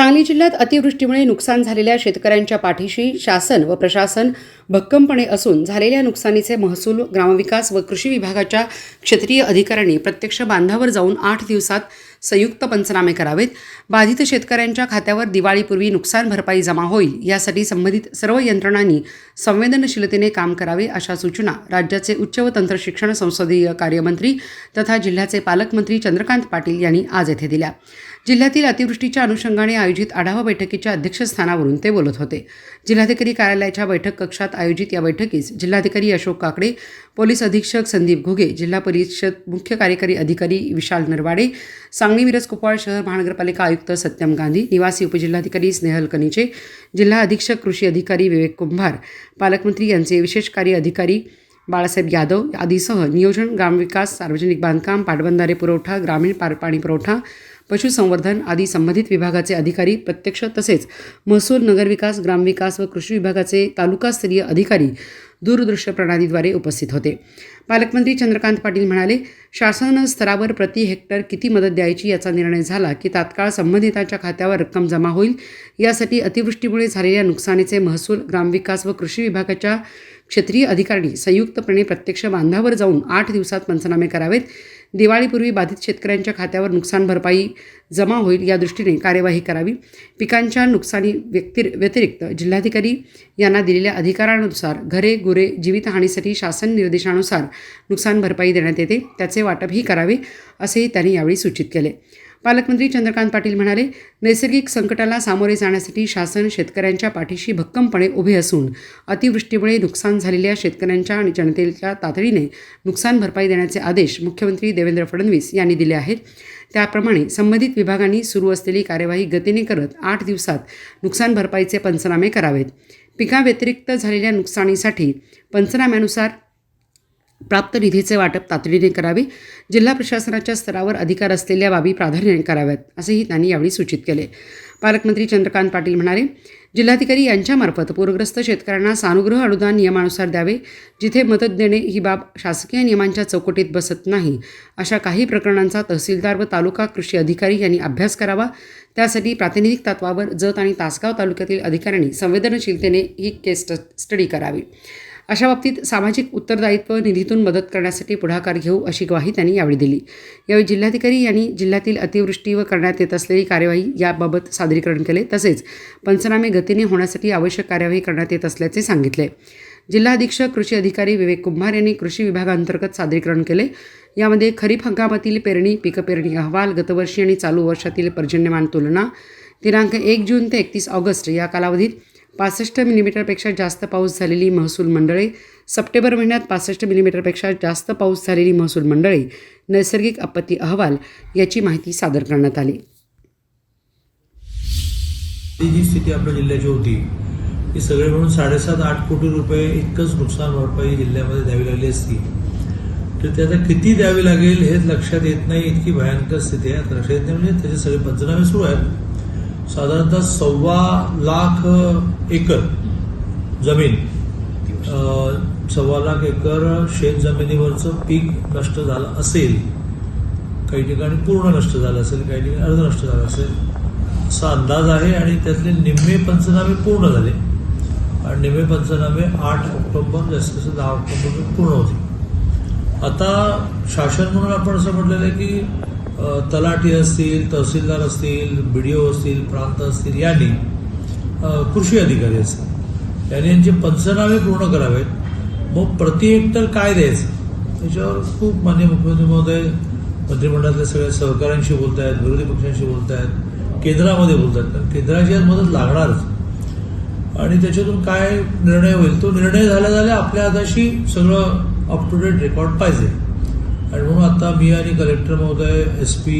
सांगली जिल्ह्यात अतिवृष्टीमुळे नुकसान झालेल्या शेतकऱ्यांच्या पाठीशी शासन व प्रशासन भक्कमपणे असून झालेल्या नुकसानीचे महसूल ग्रामविकास व कृषी विभागाच्या क्षेत्रीय अधिकाऱ्यांनी प्रत्यक्ष बांधावर जाऊन आठ दिवसात संयुक्त पंचनामे करावेत. बाधित शेतकऱ्यांच्या खात्यावर दिवाळीपूर्वी नुकसान भरपाई जमा होईल यासाठी संबंधित सर्व यंत्रणांनी संवेदनशीलतेने काम करावे अशा सूचना राज्याचे उच्च व तंत्रशिक्षण संसदीय कार्यमंत्री तथा जिल्ह्याचे पालकमंत्री चंद्रकांत पाटील यांनी आज येथे दिल्या. जिल्ह्यातील अतिवृष्टीच्या अनुषंगाने आयोजित आढावा बैठकीच्या अध्यक्षस्थानावरून ते बोलत होते. जिल्हाधिकारी कार्यालयाच्या बैठक कक्षात आयोजित या बैठकीस जिल्हाधिकारी अशोक काकडे पोलीस अधीक्षक संदीप घुगे जिल्हा परिषद मुख्य कार्यकारी अधिकारी विशाल नरवाडे सांगली मिरज कुपवाड शहर महानगरपालिका आयुक्त सत्यम गांधी निवासी उपजिल्हाधिकारी स्नेहल कनिचे जिल्हा अधीक्षक कृषी अधिकारी विवेक कुंभार पालकमंत्री यांचे विशेष कार्य अधिकारी बाळासाहेब यादव आदीसह नियोजन ग्रामविकास सार्वजनिक बांधकाम पाटबंधारे पुरवठा ग्रामीण पार पाणी पुरवठा पशुसंवर्धन आदी संबंधित विभागाचे अधिकारी प्रत्यक्ष तसेच महसूल नगरविकास ग्रामविकास व कृषी विभागाचे तालुकास्तरीय अधिकारी दूरदृश्य प्रणालीद्वारे उपस्थित होते. पालकमंत्री चंद्रकांत पाटील म्हणाले शासन स्तरावर प्रति हेक्टर किती मदत द्यायची याचा निर्णय झाला की तात्काळ संबंधितांच्या खात्यावर रक्कम जमा होईल. यासाठी अतिवृष्टीमुळे झालेल्या नुकसानीचे महसूल ग्रामविकास व कृषी विभागाच्या क्षेत्रीय अधिकारी संयुक्तपणे प्रत्यक्ष बांधावर जाऊन आठ दिवसात पंचनामे करावेत. दिवाळीपूर्वी बाधित शेतकऱ्यांच्या खात्यावर नुकसान भरपाई जमा होईल या दृष्टीने कार्यवाही करावी. पिकांच्या नुकसानी व्यक्तिर व्यतिरिक्त जिल्हाधिकारी यांना दिलेल्या अधिकारानुसार घरे गुरे जीवितहानीसाठी शासन निर्देशानुसार नुकसान भरपाई देण्यात येते. त्याचे वाटपही करावे असेही त्यांनी यावेळी सूचित केले. पालकमंत्री चंद्रकांत पाटील म्हणाले नैसर्गिक संकटाला सामोरे जाण्यासाठी शासन शेतकऱ्यांच्या पाठीशी भक्कमपणे उभे असून अतिवृष्टीमुळे नुकसान झालेल्या शेतकऱ्यांच्या आणि जनतेच्या तातडीने नुकसान भरपाई देण्याचे आदेश मुख्यमंत्री देवेंद्र फडणवीस यांनी दिले आहेत. त्याप्रमाणे संबंधित विभागांनी सुरू असलेली कार्यवाही गतीने करत आठ दिवसात नुकसान भरपाईचे पंचनामे करावेत. पिकाव्यतिरिक्त झालेल्या नुकसानीसाठी पंचनाम्यानुसार प्राप्त निधीचे वाटप तातडीने करावे. जिल्हा प्रशासनाच्या स्तरावर अधिकार असलेल्या बाबी प्राधान्याने कराव्यात असेही त्यांनी यावेळी सूचित केले. पालकमंत्री चंद्रकांत पाटील म्हणाले जिल्हाधिकारी यांच्यामार्फत पूरग्रस्त शेतकऱ्यांना सानुग्रह अनुदान नियमानुसार द्यावे. जिथे मदत देणे ही बाब शासकीय नियमांच्या चौकटीत बसत नाही अशा काही प्रकरणांचा तहसीलदार व तालुका कृषी अधिकारी यांनी अभ्यास करावा. त्यासाठी प्रातिनिधिक तत्वावर जत आणि तासगाव तालुक्यातील अधिकाऱ्यांनी संवेदनशीलतेने ही केस स्टडी करावी. अशा बाबतीत सामाजिक उत्तरदायित्व निधीतून मदत करण्यासाठी पुढाकार घेऊ अशी ग्वाही त्यांनी यावेळी दिली. यावेळी जिल्हाधिकारी यांनी जिल्ह्यातील अतिवृष्टीवर करण्यात येत असलेली कार्यवाही याबाबत सादरीकरण केले. तसेच पंचनामे गतीने होण्यासाठी आवश्यक कार्यवाही करण्यात येत असल्याचे सांगितले. जिल्हा अधीक्षक कृषी अधिकारी विवेक कुंभार यांनी कृषी विभागांतर्गत सादरीकरण केले. यामध्ये खरीप हंगामातील पेरणी पीक पेरणी अहवाल गतवर्षी आणि चालू वर्षातील पर्जन्यमान तुलना दिनांक एक जून ते एकतीस ऑगस्ट या कालावधीत पासष्ट मिलीमीटरपेक्षा जास्त पाऊस झालेली महसूल मंडळे. सप्टेंबर महिन्यात पासष्ट मिलीमीटरपेक्षा जास्त पाऊस झालेली महसूल मंडळे. नैसर्गिक आपत्ती अहवाल याची माहिती सादर करण्यात आली. ही जी स्थिती आपल्या जिल्ह्याची होती. ती सगळे म्हणून साडेसात आठ कोटी रुपये इतकंच नुकसान भरपाई जिल्ह्यामध्ये द्यावी लागली असती. तर त्याचा किती द्यावी लागेल हेच लक्षात येत नाही. इतकी भयंकर स्थिती आहे. लक्षात येत नाही म्हणजे त्याचे सगळे पंचनामे सुरू आहेत. साधारणतः सव्वा लाख एकर जमीन सव्वा लाख एकर शेत जमिनीवरचं पीक नष्ट झालं असेल काही ठिकाणी पूर्ण नष्ट झालं असेल काही ठिकाणी अर्ध नष्ट झालं असेल असा अंदाज आहे आणि त्यातले निम्मे पंचनामे पूर्ण झाले. आणि निम्मे पंचनामे आठ ऑक्टोबर जास्तीत जास्त दहा ऑक्टोबर पूर्ण होते आता शासन म्हणून आपण असं म्हटलेलं आहे की तलाठी असतील तहसीलदार असतील बी डी ओ असतील प्रांत असतील यांनी कृषी अधिकारी असतील यांनी यांचे पंचनामे पूर्ण करावेत. मग प्रति हेक्टर काय द्यायचं? त्याच्यावर खूप मान्य मुख्यमंत्री महोदय मंत्रिमंडळातल्या सगळ्या सहकाऱ्यांशी बोलत आहेत विरोधी पक्षांशी बोलत आहेत केंद्रामध्ये बोलत आहेत कारण केंद्राची आज मदत लागणारच. आणि त्याच्यातून काय निर्णय होईल? तो निर्णय झाल्या झाल्या आपल्या हाताशी सगळं अप टू डेट रेकॉर्ड पाहिजे. आणि म्हणून आता मी आणि कलेक्टर महोदय एस पी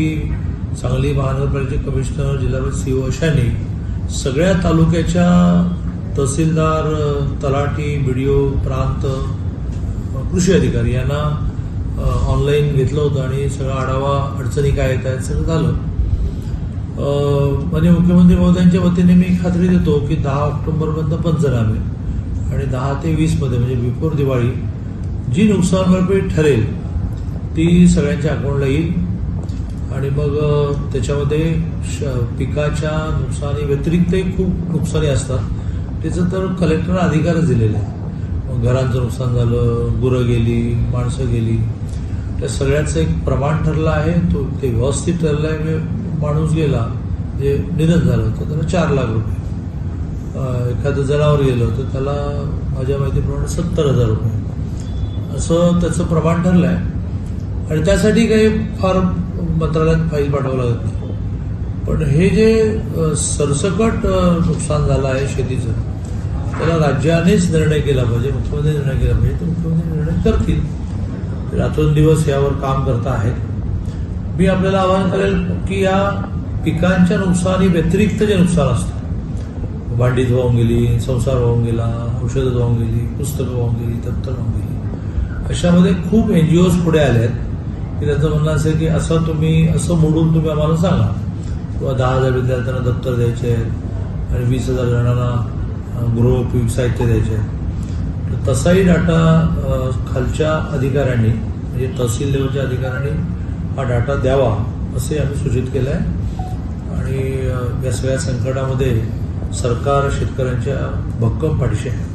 सांगली महानगरपालिकेचे कमिशनर जिल्हा सी ओ अशांनी सगळ्या तालुक्याच्या तहसीलदार तलाठी बी डी ओ प्रांत कृषी अधिकारी यांना ऑनलाईन घेतलं होतं आणि सगळा आढावा अडचणी काय येत आहेत सगळं झालं. म्हणजे मुख्यमंत्री महोदयांच्या वतीने मी खात्री देतो की दहा ऑक्टोबरपर्यंत पंचनामे आणि दहा ते वीसमध्ये म्हणजे बिफोर दिवाळी जी नुकसान भरपाई ठरेल ती सगळ्यांच्या अकाउंटला येईल आणि मग त्याच्यामध्ये श- पिकाच्या नुकसानी व्यतिरिक्तही खूप नुकसानी असतात. त्याचं तर कलेक्टर अधिकारच दिलेले आहे. मग घरांचं नुकसान झालं गुरं गेली माणसं गेली. त्या सगळ्याचं एक प्रमाण ठरलं आहे. तो ते व्यवस्थित ठरलं आहे म्हणजे माणूस गेला जे निधन झालं तर त्याला चार लाख रुपये. एखादं जनावर गेलं तर त्याला माझ्या माहितीप्रमाणे सत्तर हजार रुपये. असं त्याचं प्रमाण ठरलं आहे आणि त्यासाठी काही फार मंत्रालयात फाईल पाठवावं लागत नाही. पण हे जे सरसकट नुकसान झालं आहे शेतीचं त्याला राज्यानेच निर्णय केला पाहिजे मुख्यमंत्री निर्णय केला पाहिजे तर मुख्यमंत्री निर्णय करतील. रात्रंदिवस यावर काम करत आहेत. मी आपल्याला आवाहन करेल की या पिकांच्या नुकसानी व्यतिरिक्त जे नुकसान असतं भांडीत वाहून गेली संसार वाहून गेला औषधं वाहून गेली पुस्तकं वाहून गेली दप्तर वाहून गेली अशामध्ये खूप एन जी ओज पुढे आले आहेत. की त्याचं म्हणणं असेल की असं तुम्ही असं मोडून तुम्ही आम्हाला सांगा. किंवा दहा हजार विद्यार्थ्यांना दप्तर द्यायचे आहेत आणि वीस हजार जणांना अं, साहित्य द्यायचे आहे तर तसाही डाटा खालच्या अधिकाऱ्यांनी म्हणजे तहसील लेवलच्या अधिकाऱ्यांनी हा डाटा द्यावा असे आम्ही सूचित केलं आहे आणि या सगळ्या संकटामध्ये सरकार शेतकऱ्यांच्या भक्कम पाठीशी आहे.